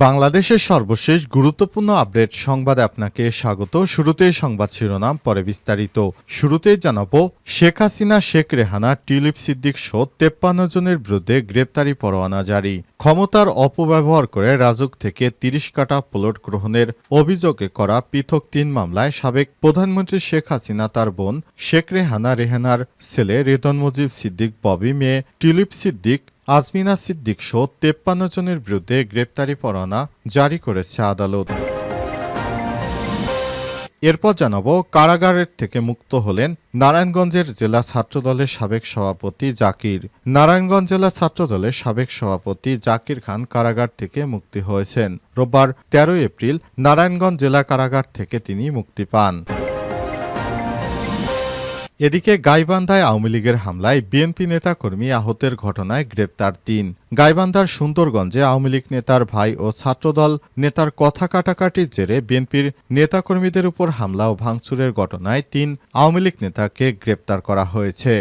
বাংলাদেশের সর্বশেষ গুরুত্বপূর্ণ আপডেট সংবাদে আপনাকে স্বাগত। শুরুতেই সংবাদ শিরোনাম, পরে বিস্তারিত। শুরুতেই জানাব, শেখ হাসিনা, শেখ রেহানা টিউলিপ সিদ্দিক সহ তেপ্পান্ন জনের বিরুদ্ধে গ্রেপ্তারি পরোয়ানা জারি। ক্ষমতার অপব্যবহার করে রাজুক থেকে তিরিশ কাটা প্লট গ্রহণের অভিযোগে করা পৃথক তিন মামলায় সাবেক প্রধানমন্ত্রী শেখ হাসিনা তার বোন, শেখ রেহানা রেহানার ছেলে রেদন মুজিব সিদ্দিক, ববি মেয়ে টিউলিপ সিদ্দিক আজমিনা সিদ্দিক সহ তেপ্পান্ন জনের বিরুদ্ধে গ্রেপ্তারি পরোয়ানা জারি করেছে আদালত। এরপর জানাব, কারাগারের থেকে মুক্ত হলেন নারায়ণগঞ্জের জেলা ছাত্রদলের সাবেক সভাপতি জাকির। নারায়ণগঞ্জ জেলা ছাত্রদলের সাবেক সভাপতি জাকির খান কারাগার থেকে মুক্তি হয়েছেন। রোববার তেরোই এপ্রিল নারায়ণগঞ্জ জেলা কারাগার থেকে তিনি মুক্তি পান। এদিকে গাইবান্ধায় আওয়ামী লীগের হামলায় বিএনপি নেতা কর্মী আহতের ঘটনায় গ্রেপ্তার তিন। গাইবান্ধার সুন্দরগঞ্জে আওয়ামী লীগ নেতার ভাই ও ছাত্রদল নেতার কথা কাটাকাটির জেরে বিএনপির নেতাকর্মীদের উপর হামলা ও ভাঙচুরের ঘটনায় তিন আওয়ামী লীগ নেতাকে গ্রেপ্তার করা হয়েছে।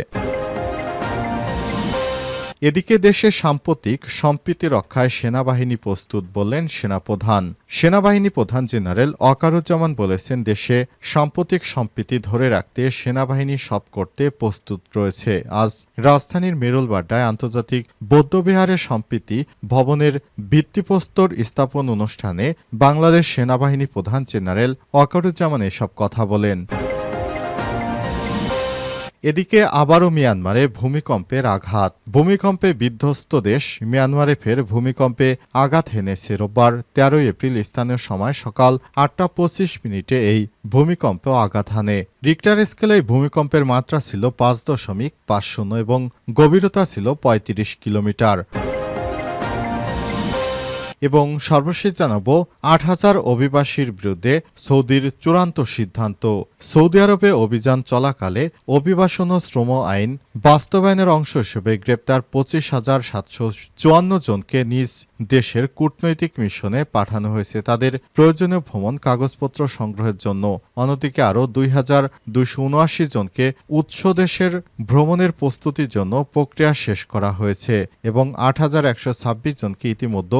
এদিকে দেশে সাম্প্রতিক সম্প্রীতি রক্ষায় সেনাবাহিনী প্রস্তুত বললেন সেনাপ্রধান। সেনাবাহিনী প্রধান জেনারেল অকারুজ্জামান বলেছেন, দেশে সাম্প্রতিক সম্প্রীতি ধরে রাখতে সেনাবাহিনী সব করতে প্রস্তুত রয়েছে। আজ রাজধানীর মেরুলবাড্ডায় আন্তর্জাতিক বৌদ্ধবিহারের সম্প্রীতি ভবনের ভিত্তিপ্রস্তর স্থাপন অনুষ্ঠানে বাংলাদেশ সেনাবাহিনী প্রধান জেনারেল অকারুজ্জামান এসব কথা বলেন। এদিকে আবারও মিয়ানমারে ভূমিকম্পের আঘাত। ভূমিকম্পে বিধ্বস্ত দেশ, মিয়ানমারে ফের ভূমিকম্পে আঘাত হেনেছে রোববার, তেরোই এপ্রিল স্থানীয় সময় সকাল আটটা পঁচিশ মিনিটে এই ভূমিকম্পে আঘাত হানে। রিক্টার স্কেলে ভূমিকম্পের মাত্রা ছিল পাঁচ দশমিক পাঁচ শূন্য এবং গভীরতা ছিল পঁয়ত্রিশ কিলোমিটার। এবং সর্বশেষ জানাব আট হাজার অভিবাসীর বিরুদ্ধে সৌদির চূড়ান্ত সিদ্ধান্ত। সৌদি আরবে অভিযান চলাকালে অভিবাসন ও শ্রম আইন বাস্তবায়নের অংশ হিসেবে গ্রেপ্তার পঁচিশ হাজার সাতশো চুয়ান্ন জনকে নিজ দেশের কূটনৈতিক মিশনে পাঠানো হয়েছে তাদের প্রয়োজনীয় ভ্রমণ কাগজপত্র সংগ্রহের জন্য। অন্যদিকে আরও দুই হাজার দুইশো উনআশি জনকে উৎস দেশের ভ্রমণের প্রস্তুতির জন্য প্রক্রিয়া শেষ করা হয়েছে এবং আট হাজার একশো ছাব্বিশ জনকে ইতিমধ্যে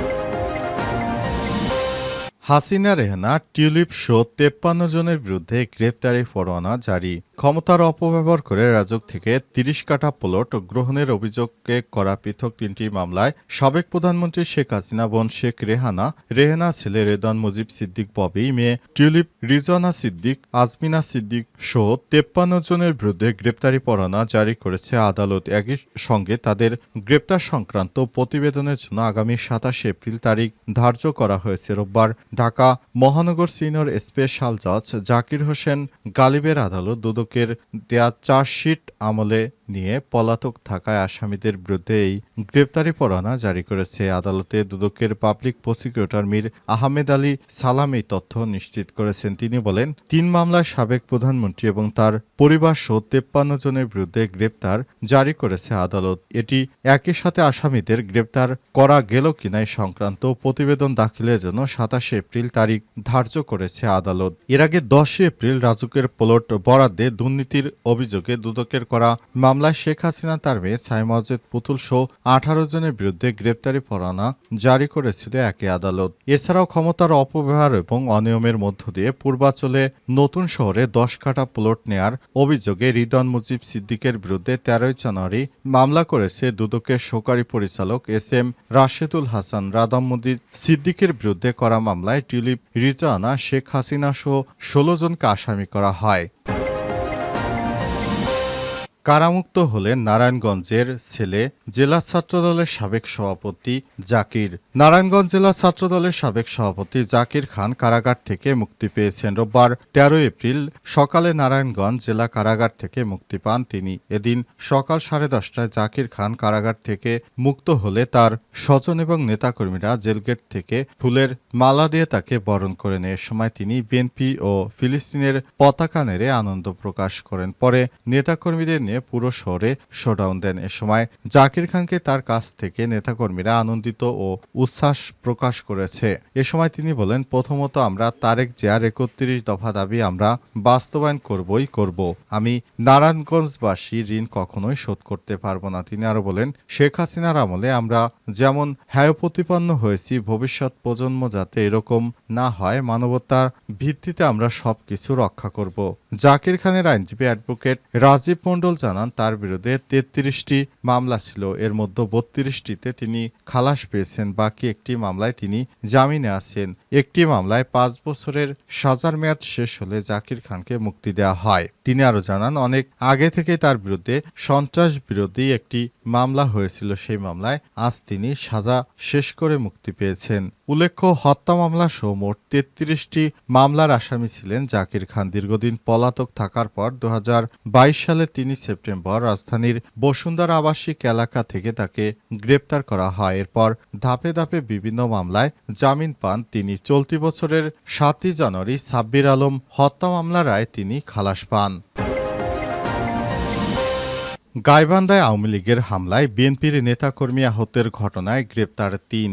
হাসিনা রেহানা টিউলিপ শো তেপ্পান্ন জনের বিরুদ্ধে গ্রেপ্তারি পরোয়ানা জারি। ক্ষমতার অপব্যবহার করে রাজক থেকে তিরিশ কাঠা প্লট গ্রহণের অভিযোগকে করা পৃথক তিনটি মামলায় সাবেক প্রধানমন্ত্রী শেখ হাসিনা, বোন শেখ রেহানা রেহানা ছেলে রেদান মুজিব সিদ্দিক, ববি মেয়ে টিউলিপ রিজনা সিদ্দিক, আজমিনা সিদ্দিক সহ তেপ্পান্ন জনের বিরুদ্ধে গ্রেপ্তারি পরোয়ানা জারি করেছে আদালত। একই সঙ্গে তাদের গ্রেপ্তার সংক্রান্ত প্রতিবেদনের জন্য আগামী সাতাশে এপ্রিল তারিখ ধার্য করা হয়েছে। রোববার ঢাকা মহানগর সিনিয়র স্পেশাল জজ জাকির হোসেন গালিবের আদালত দুদকের দেয়া চার্জশিট আমলে নিয়ে পলাতক থাকায় আসামিদের বিরুদ্ধে এই গ্রেপ্তারি পরোয়ানা জারি করেছে আদালতে দুদকের পাবলিক প্রসিকিউটর মীর আহমেদ আলী সালাম এই তথ্য নিশ্চিত করেছেন। তিনি বলেন, তিন মামলায় সাবেক প্রধানমন্ত্রী এবং তার পরিবার সহ তেপ্পান্ন জনের বিরুদ্ধে গ্রেপ্তার জারি করেছে আদালত। এটি একই সাথে আসামিদের গ্রেপ্তার করা গেল কিনা সংক্রান্ত প্রতিবেদন দাখিলের জন্য সাতাশে এপ্রিল তারিখ ধার্য করেছে আদালত। এর আগে দশই এপ্রিল রাজুকের প্লট বরাদ্দে দুর্নীতির অভিযোগে দুদকের করা মামলায় শেখ হাসিনা, তার মেয়ে সাইমজেদ পুতুল সহ আঠারো জনের বিরুদ্ধে গ্রেপ্তারি পরোয়ানা জারি করেছিল একই আদালত। এছাড়াও ক্ষমতার অপব্যবহার এবং অনিয়মের মধ্য দিয়ে পূর্বাঞ্চলে নতুন শহরে দশ কাটা প্লট নেয়ার অভিযোগে রিদন মুজিব সিদ্দিকের বিরুদ্ধে তেরোই জানুয়ারি মামলা করেছে দুদকের সহকারী পরিচালক এস এম রাশেদুল হাসান। রাদাম মুজিব সিদ্দিকের বিরুদ্ধে করা মামলায় টিউলিপ রিজানা শেখ হাসিনা সহ ষোলো জনকে আসামি করা হয়। কারামুক্ত হলেন নারায়ণগঞ্জের ছেলে জেলা ছাত্রদলের সাবেক সভাপতি জাকির। নারায়ণগঞ্জ জেলা ছাত্রদলের সাবেক সভাপতি জাকির খান কারাগার থেকে মুক্তি পেয়েছেন রোববার তেরো এপ্রিল। সকালে নারায়ণগঞ্জ জেলা কারাগার থেকে মুক্তি পান তিনি। এদিন সকাল সাড়ে দশটায় জাকির খান কারাগার থেকে মুক্ত হলে তার স্বজন এবং নেতাকর্মীরা জেলগেট থেকে ফুলের মালা দিয়ে তাকে বরণ করে নেয় সময় তিনি বিএনপি ও ফিলিস্তিনের পতাকা নেড়ে আনন্দ প্রকাশ করেন। পরে নেতাকর্মীদের নিয়ে পুরো শহরে শোডাউন দেন। এ সময় জাকির খানকে তার কাছ থেকে নেতাকর্মীরা আনন্দিত ও উচ্ছ্বাস প্রকাশ করেছে। এ সময় তিনি বলেন, প্রথমত আমরা তারেক জিয়ার একত্রিশ দফা দাবি আমরা বাস্তবায়ন করবই করব। আমি নারায়ণগঞ্জবাসী ঋণ কখনোই শোধ করতে পারব না। তিনি আরও বলেন, শেখ হাসিনার আমলে আমরা যেমন হ্যায় প্রতিপন্ন হয়েছি, ভবিষ্যৎ প্রজন্ম যাতে এরকম না হয়, মানবতার ভিত্তিতে আমরা সবকিছু রক্ষা করব। জাকির খানের আইনজীবী অ্যাডভোকেট রাজীব মণ্ডল জানান, তার বিরুদ্ধে তেত্রিশটি মামলা ছিল। এর মধ্যে বত্রিশটিতে তিনি খালাস পেয়েছেন, বাকি একটি মামলায় তিনি জামিনে আছেন। একটি মামলায় পাঁচ বছরের সাজার মেয়াদ শেষ হলে জাকির খানকে মুক্তি দেওয়া হয়। তিনি আরও জানান, অনেক আগে থেকে তার বিরুদ্ধে সন্ত্রাস বিরোধী একটি মামলা হয়েছিল। সেই মামলায় আজ তিনি সাজা শেষ করে মুক্তি পেয়েছেন। উল্লেখ্য, হত্যা মামলা সহ মোট তেত্রিশটি মামলার আসামি ছিলেন জাকির খান। দীর্ঘদিন পলাতক থাকার পর দু হাজার বাইশ সালে তিনি সেপ্টেম্বর রাজধানীর বসুন্ধরা আবাসিক এলাকা থেকে তাকে গ্রেপ্তার করা হয়। এরপর ধাপে ধাপে বিভিন্ন মামলায় জামিন পান তিনি। চলতি বছরের সাতই জানুয়ারি সাব্বির আলম হত্যা মামলার রায় তিনি খালাস পান। গাইবান্ধায় আওয়ামী লীগের হামলায় বিএনপির নেতাকর্মী আহতের ঘটনায় গ্রেপ্তার তিন।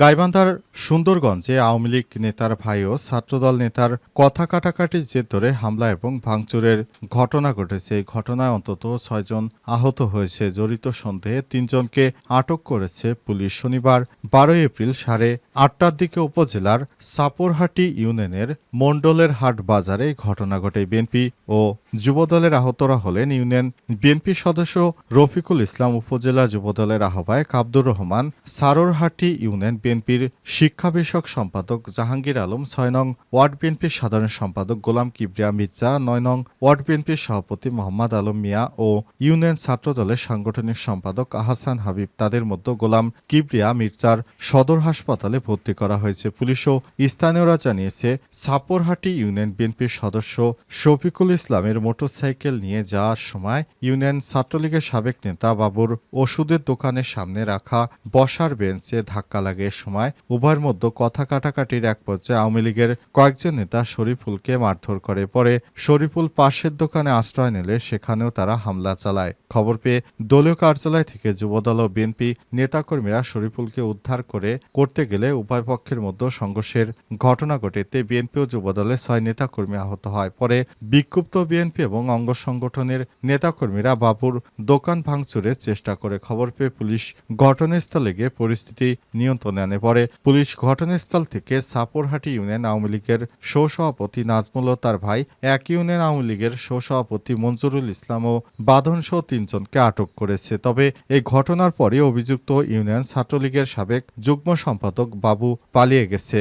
গাইবান্ধার সুন্দরগঞ্জে আওয়ামী লীগ নেতার ভাই ও ছাত্রদল নেতার কথা কাটাকাটির জের ধরে হামলা এবং ভাঙচুরের ঘটনা ঘটেছে। এই ঘটনায় অন্তত ছয়জন আহত হয়েছে। জড়িত সন্দেহে তিনজনকে আটক করেছে পুলিশ। শনিবার বারোই এপ্রিল সাড়ে আটটার দিকে উপজেলার সাপরহাটি ইউনিয়নের মণ্ডলের হাট বাজারে ঘটনা ঘটে। বিএনপি ও যুবদলের আহতরা হলেন ইউনিয়ন বিএনপি সদস্য রফিকুল ইসলাম উপজেলা যুবদলের আহ্বায়ক আব্দুর রহমান, সারোরহাটি ইউনিয়ন বিএনপির শিক্ষা বিষয়ক সম্পাদক জাহাঙ্গীর আলম, ছয় নং ওয়ার্ড বিএনপির সাধারণ সম্পাদক গোলাম কিবরিয়া মির্জা, নয় নং ওয়ার্ড বিএনপির সভাপতি মোহাম্মদ আলম মিয়া ও ইউনিয়ন ছাত্রদলের সাংগঠনিক সম্পাদক আহসান হাবিব। তাদের মধ্যে গোলাম কিবরিয়া মির্জার সদর হাসপাতালে ভর্তি করা হয়েছে। পুলিশ ও স্থানীয়রা জানিয়েছে, সাপরহাটি ইউনিয়ন বিএনপির সদস্য শফিকুল ইসলামের মোটরসাইকেল নিয়ে যাওয়ার সময় ইউনিয়ন ছাত্রলীগের সাবেক নেতা বাবুর ওষুধের দোকানের সামনে রাখা বসার বেঞ্চে ধাক্কা লাগে সময় উভয়ের মধ্যে কথা কাটাকাটির এক পর্যায়ে আওয়ামী লীগের কয়েকজন নেতা শরীফুলকে মারধর করে। পরে শরীফুল পাশের দোকানে আশ্রয় নিলে সেখানেও তারা হামলা চালায়। খবর পেয়ে দলীয় কার্যালয় থেকে যুবদল ও বিএনপি নেতাকর্মীরা শরীফুলকে উদ্ধার করে করতে গেলে উভয় পক্ষের মধ্যে সংঘর্ষের ঘটনা ঘটে এতে বিএনপি ও যুবদলের ছয় নেতাকর্মী আহত হয়। পরে বিক্ষুব্ধ বিএনপি এবং অঙ্গ সংগঠনের নেতাকর্মীরা বাবুর দোকান ভাঙচুরের চেষ্টা করে খবর পেয়ে পুলিশ ঘটনাস্থলে গিয়ে পরিস্থিতি নিয়ন্ত্রণে আনে। পরে পুলিশ ঘটনাস্থল থেকে সাপরহাটি ইউনিয়ন আওয়ামী লীগের সহসভাপতি নাজমুল তার ভাই এক ইউনিয়ন আওয়ামী লীগের সহসভাপতি মঞ্জুরুল ইসলাম ও বাঁধন সহ তিনজনকে আটক করেছে। তবে এই ঘটনার পরে অভিযুক্ত ইউনিয়ন ছাত্রলীগের সাবেক যুগ্ম সম্পাদক বাবু পালিয়ে গেছে।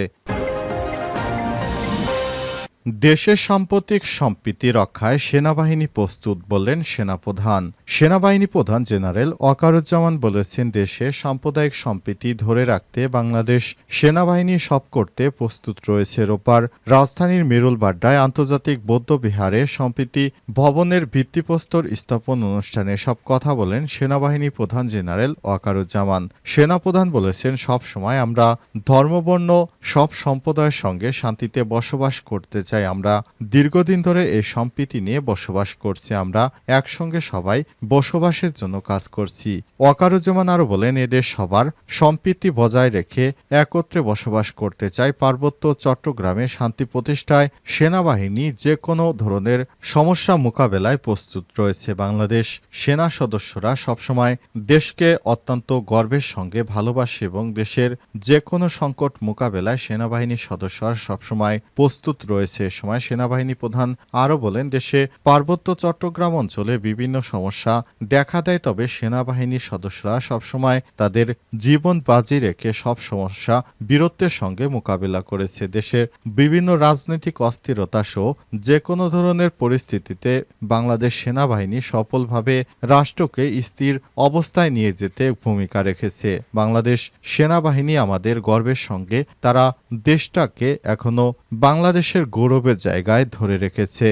দেশের সাম্প্রতিক সম্প্রীতি রক্ষায় সেনাবাহিনী প্রস্তুত বললেন সেনাপ্রধান। সেনাবাহিনী প্রধান জেনারেল ওয়াকারুজ্জামান বলেছেন, দেশে সাম্প্রদায়িক সম্প্রীতি ধরে রাখতে বাংলাদেশ সেনাবাহিনী সব করতে প্রস্তুত রয়েছে। রোববার রাজধানীর মেরুল বাড্ডায় আন্তর্জাতিক বৌদ্ধ বিহারে সম্প্রীতি ভবনের ভিত্তিপ্রস্তর স্থাপন অনুষ্ঠানে সব কথা বলেন সেনাবাহিনী প্রধান জেনারেল ওয়াকারুজ্জামান সেনাপ্রধান বলেছেন সব সময় আমরা ধর্মবর্ণ সব সম্প্রদায়ের সঙ্গে শান্তিতে বসবাস করতে চাই। আমরা। দীর্ঘদিন ধরে এই সম্প্রীতি নিয়ে বসবাস করছি আমরা। একসঙ্গে সবাই বসবাসের জন্য কাজ করছি। ওয়াকারুজ্জামান আরও বলেন এদের সবার সম্প্রীতি বজায় রেখে একত্রে বসবাস করতে চাই। পার্বত্য চট্টগ্রামে শান্তি প্রতিষ্ঠায় সেনাবাহিনী যে কোনো ধরনের সমস্যা মোকাবেলায় প্রস্তুত রয়েছে। বাংলাদেশ সেনা সদস্যরা সবসময় দেশকে অত্যন্ত গর্বের সঙ্গে ভালোবাসে এবং দেশের যে কোনো সংকট মোকাবেলায় সেনাবাহিনীর সদস্যরা সবসময় প্রস্তুত রয়েছে। এ সময় সেনাবাহিনী প্রধান আরও বলেন, দেশে পার্বত্য চট্টগ্রাম অঞ্চলে বিভিন্ন সমস্যা দেখা দেয়, তবে সেনাবাহিনীর সদস্যরা সবসময় তাদের জীবন বাজি রেখে সব সমস্যা বীরত্বের সঙ্গে মোকাবিলা করেছে। দেশের বিভিন্ন রাজনৈতিক অস্থিরতা সহ যে কোনো ধরনের পরিস্থিতিতে বাংলাদেশ সেনাবাহিনী সফলভাবে রাষ্ট্রকে স্থির অবস্থায় নিয়ে যেতে ভূমিকা রেখেছে। বাংলাদেশ সেনাবাহিনী আমাদের গর্বের সঙ্গে, তারা দেশটাকে এখনও বাংলাদেশের গৌরবের জায়গায় ধরে রেখেছে।